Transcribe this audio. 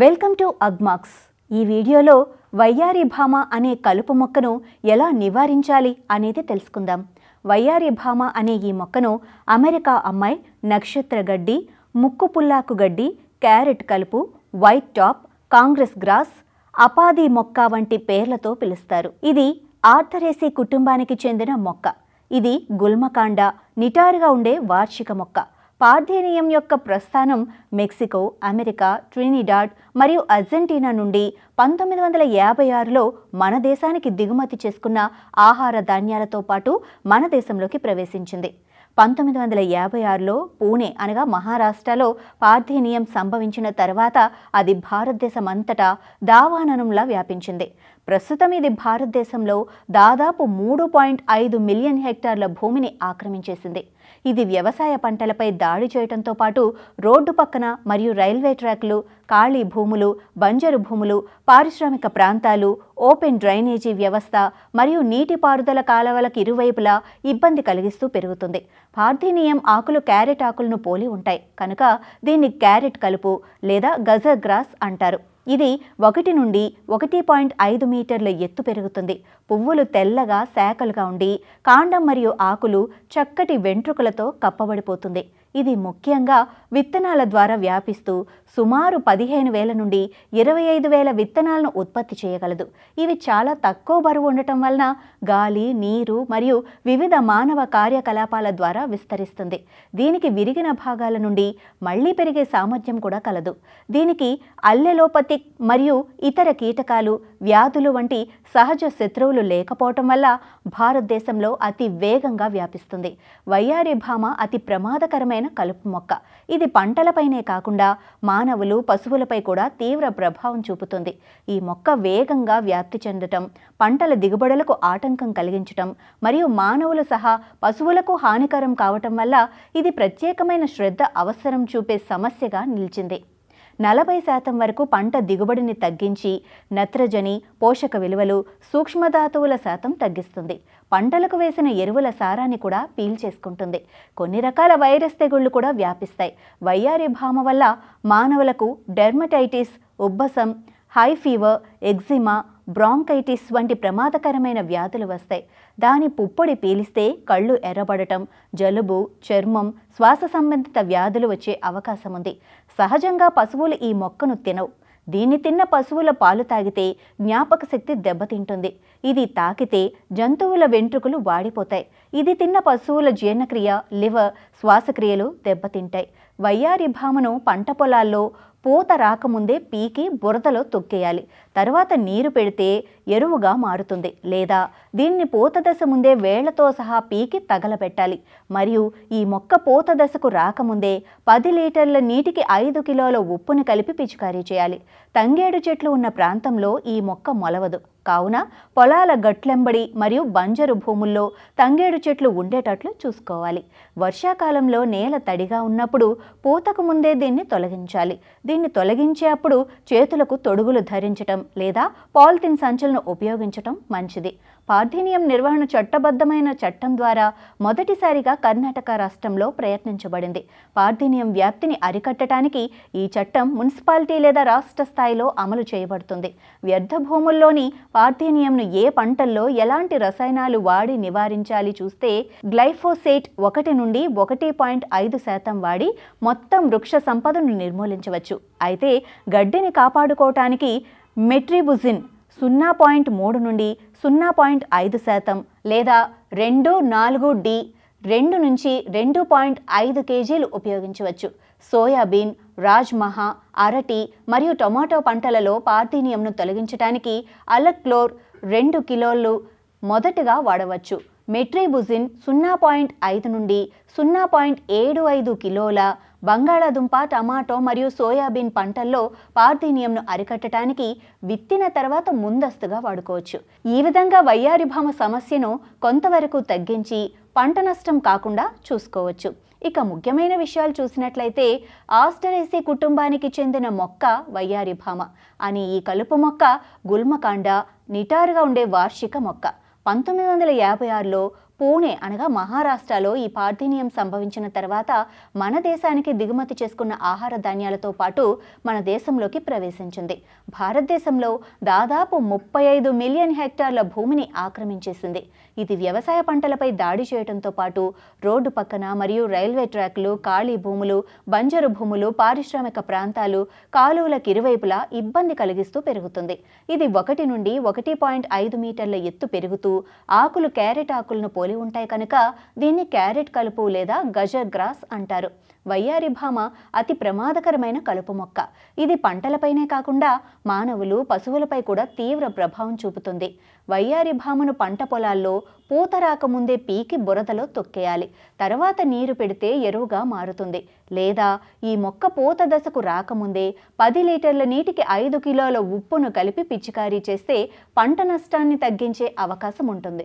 Welcome to Agmax. ఈ వీడియోలో వయ్యారి భామ అనే కలుపు మొక్కను ఎలా నివారించాలి అనేది తెలుసుకుందాం. వయ్యారి భామ అనే ఈ మొక్కను అమెరికా అమ్మాయి నక్షత్ర గడ్డి ముక్కు పుల్లాకు గడ్డి క్యారెట్ కలుపు వైట్ టాప్ కాంగ్రెస్ గ్రాస్ అపాది మొక్క వంటి పేర్లతో పిలుస్తారు. ఇది ఆర్థరేసి కుటుంబానికి చెందిన మొక్క. ఇది గుల్మకాండ నిటారుగా ఉండే వార్షిక మొక్క. పార్థేనియం యొక్క ప్రస్థానం మెక్సికో అమెరికా ట్రినిడాడ్ మరియు అర్జెంటీనా నుండి పంతొమ్మిది వందల యాభై ఆరులో మన దేశానికి దిగుమతి చేసుకున్న ఆహార ధాన్యాలతో పాటు మన దేశంలోకి ప్రవేశించింది. పంతొమ్మిది వందల యాభై ఆరులో పూణే అనగా మహారాష్ట్రలో పార్థేనియం సంభవించిన తర్వాత అది భారతదేశం అంతటా దావాననంలా వ్యాపించింది. ప్రస్తుతం ఇది భారతదేశంలో దాదాపు మూడు పాయింట్ ఐదు మిలియన్ హెక్టార్ల భూమిని ఆక్రమించేసింది. ఇది వ్యవసాయ పంటలపై దాడి చేయడంతో పాటు రోడ్డు పక్కన మరియు రైల్వే ట్రాక్లు ఖాళీ భూములు బంజరు భూములు పారిశ్రామిక ప్రాంతాలు ఓపెన్ డ్రైనేజీ వ్యవస్థ మరియు నీటిపారుదల కాలవలకు ఇరువైపులా ఇబ్బంది కలిగిస్తూ పెరుగుతుంది. పార్థీనియం ఆకులు క్యారెట్ ఆకులను పోలి ఉంటాయి. కనుక దీన్ని క్యారెట్ కలుపు లేదా గజర్ గ్రాస్ అంటారు. ఇది ఒకటి నుండి ఒకటి పాయింట్ ఐదు మీటర్ల ఎత్తు పెరుగుతుంది. పువ్వులు తెల్లగా శాఖలుగా ఉండి కాండం మరియు ఆకులు చక్కటి వెంట్రుకలతో కప్పబడిపోతుంది. ఇది ముఖ్యంగా విత్తనాల ద్వారా వ్యాపిస్తూ సుమారు పదిహేను వేల నుండి ఇరవై ఐదు వేల విత్తనాలను ఉత్పత్తి చేయగలదు. ఇవి చాలా తక్కువ బరువు ఉండటం వలన గాలి నీరు మరియు వివిధ మానవ కార్యకలాపాల ద్వారా విస్తరిస్తుంది. దీనికి విరిగిన భాగాల నుండి మళ్ళీ పెరిగే సామర్థ్యం కూడా కలదు. దీనికి అల్లెలోపతిక్ మరియు ఇతర కీటకాలు వ్యాధులు వంటి సహజ శత్రువులు లేకపోవటం వల్ల భారతదేశంలో అతి వేగంగా వ్యాపిస్తుంది. వయ్యారి భామ అతి ప్రమాదకరమైన కలుపు మొక్క. ఇది పంటలపైనే కాకుండా మానవులు పశువులపై కూడా తీవ్ర ప్రభావం చూపుతుంది. ఈ మొక్క వేగంగా వ్యాప్తి చెందటం పంటల దిగుబడులకు ఆటంకం కలిగించటం మరియు మానవులు సహా పశువులకు హానికరం కావటం వల్ల ఇది ప్రత్యేకమైన శ్రద్ధ అవసరం చూపే సమస్యగా నిలిచింది. నలభై శాతం వరకు పంట దిగుబడిని తగ్గించి నత్రజని పోషక విలువలు సూక్ష్మధాతువుల శాతం తగ్గిస్తుంది. పంటలకు వేసిన ఎరువుల సారాన్ని కూడా పీల్చేసుకుంటుంది. కొన్ని రకాల వైరస్ తెగుళ్ళు కూడా వ్యాపిస్తాయి. వయ్యారి భామ వల్ల మానవులకు డెర్మటైటిస్ ఉబ్బసం హై ఫీవర్ ఎగ్జిమా బ్రాంకైటిస్ వంటి ప్రమాదకరమైన వ్యాధులు వస్తాయి. దాని పుప్పొడి పీలిస్తే కళ్ళు ఎర్రబడటం జలుబు చర్మం శ్వాస సంబంధిత వ్యాధులు వచ్చే అవకాశం ఉంది సహజంగా పశువులు ఈ మొక్కను తినవు. దీన్ని తిన్న పశువుల పాలు తాగితే జ్ఞాపక శక్తి దెబ్బతింటుంది. ఇది తాకితే జంతువుల వెంట్రుకలు వాడిపోతాయి. ఇది తిన్న పశువుల జీర్ణక్రియ లివర్ శ్వాసక్రియలు దెబ్బతింటాయి. వయ్యారి భామను పంట పొలాల్లో పూత రాకముందే పీకి బురదలో తొక్కేయాలి. తర్వాత నీరు పెడితే ఎరువుగా మారుతుంది. లేదా దీన్ని పూత దశ ముందే వేళ్ళతో సహా పీకి తగలబెట్టాలి. మరియు ఈ మొక్క పూత దశకు రాకముందే పది లీటర్ల నీటికి ఐదు కిలోల ఉప్పును కలిపి పిచికారీ చేయాలి. తంగేడు చెట్లు ఉన్న ప్రాంతంలో ఈ మొక్క మొలవదు. కావున పొలాల గట్లెంబడి మరియు బంజరు భూముల్లో తంగేడు చెట్లు ఉండేటట్లు చూసుకోవాలి. వర్షాకాలంలో నేల తడిగా ఉన్నప్పుడు పూతకు ముందే దీన్ని తొలగించాలి. దీన్ని తొలగించే అప్పుడు చేతులకు తొడుగులు ధరించటం లేదా పాలిథిన్ సంచులను ఉపయోగించటం మంచిది. పార్థీనియం నిర్వహణ చట్టబద్ధమైన చట్టం ద్వారా మొదటిసారిగా కర్ణాటక రాష్ట్రంలో ప్రయత్నించబడింది. పార్థీనియం వ్యాప్తిని అరికట్టడానికి ఈ చట్టం మున్సిపాలిటీ లేదా రాష్ట్ర స్థాయిలో అమలు చేయబడుతుంది. వ్యర్థ భూముల్లోని పార్థీనియంను ఏ పంటల్లో ఎలాంటి రసాయనాలు వాడి నివారించాలి చూస్తే గ్లైఫోసేట్ ఒకటి నుండి ఒకటి పాయింట్ ఐదు శాతం వాడి మొత్తం వృక్ష సంపదను నిర్మూలించవచ్చు. అయితే గడ్డిని కాపాడుకోవటానికి మెట్రిబుజిన్ సున్నా పాయింట్ మూడు నుండి సున్నా పాయింట్ ఐదు శాతం లేదా రెండు నాలుగు డి రెండు నుంచి రెండు పాయింట్ ఐదు కేజీలు ఉపయోగించవచ్చు. సోయాబీన్ రాజ్మహా అరటి మరియు టొమాటో పంటలలో పార్థీనియంను తొలగించడానికి అలక్లోర్ రెండు కిలోలు మొదటగా వాడవచ్చు. మెట్రిబుజిన్ సున్నా పాయింట్ ఐదు నుండి సున్నా పాయింట్ ఏడు ఐదు కిలోల బంగాళాదుంప టమాటో మరియు సోయాబీన్ పంటల్లో పార్థీనియంను అరికట్టడానికి విత్తిన తర్వాత ముందస్తుగా వాడుకోవచ్చు. ఈ విధంగా వయ్యారిభామ సమస్యను కొంతవరకు తగ్గించి పంట నష్టం కాకుండా చూసుకోవచ్చు. ఇక ముఖ్యమైన విషయాలు చూసినట్లయితే ఆస్టరేసి కుటుంబానికి చెందిన మొక్క వయ్యారిభామ అని ఈ కలుపు మొక్క గుల్మకాండ నిటారుగా ఉండే వార్షిక మొక్క. పంతొమ్మిది వందల యాభై ఆరులో పూణే అనగా మహారాష్ట్రలో ఈ పార్థీనియం సంభవించిన తర్వాత మన దేశానికి దిగుమతి చేసుకున్న ఆహార ధాన్యాలతో పాటు మన దేశంలోకి ప్రవేశించింది. భారతదేశంలో దాదాపు ముప్పై ఐదు మిలియన్ హెక్టార్ల భూమిని ఆక్రమించేసింది. ఇది వ్యవసాయ పంటలపై దాడి చేయడంతో పాటు రోడ్డు పక్కన మరియు రైల్వే ట్రాక్లు ఖాళీ భూములు బంజరు భూములు పారిశ్రామిక ప్రాంతాలు కాలువలకు ఇరువైపులా ఇబ్బంది కలిగిస్తూ పెరుగుతుంది. ఇది ఒకటి నుండి ఒకటి పాయింట్ ఐదు మీటర్ల ఎత్తు పెరుగుతూ ఆకులు క్యారెట్ ఆకులను పోలి ఉంటాయి కనుక దీన్ని క్యారెట్ కలుపు లేదా గజర్ గ్రాస్ అంటారు. వయ్యారి భామ అతి ప్రమాదకరమైన కలుపు మొక్క. ఇది పంటలపైనే కాకుండా మానవులు పశువులపై కూడా తీవ్ర ప్రభావం చూపుతుంది. వయ్యారి భామను పంట పొలాల్లో పూత రాకముందే పీకి బురదలో తొక్కేయాలి. తర్వాత నీరు పెడితే ఎరువుగా మారుతుంది. లేదా ఈ మొక్క పూత దశకు రాకముందే పది లీటర్ల నీటికి ఐదు కిలోల ఉప్పును కలిపి పిచికారీ చేస్తే పంట నష్టాన్ని తగ్గించే అవకాశం ఉంటుంది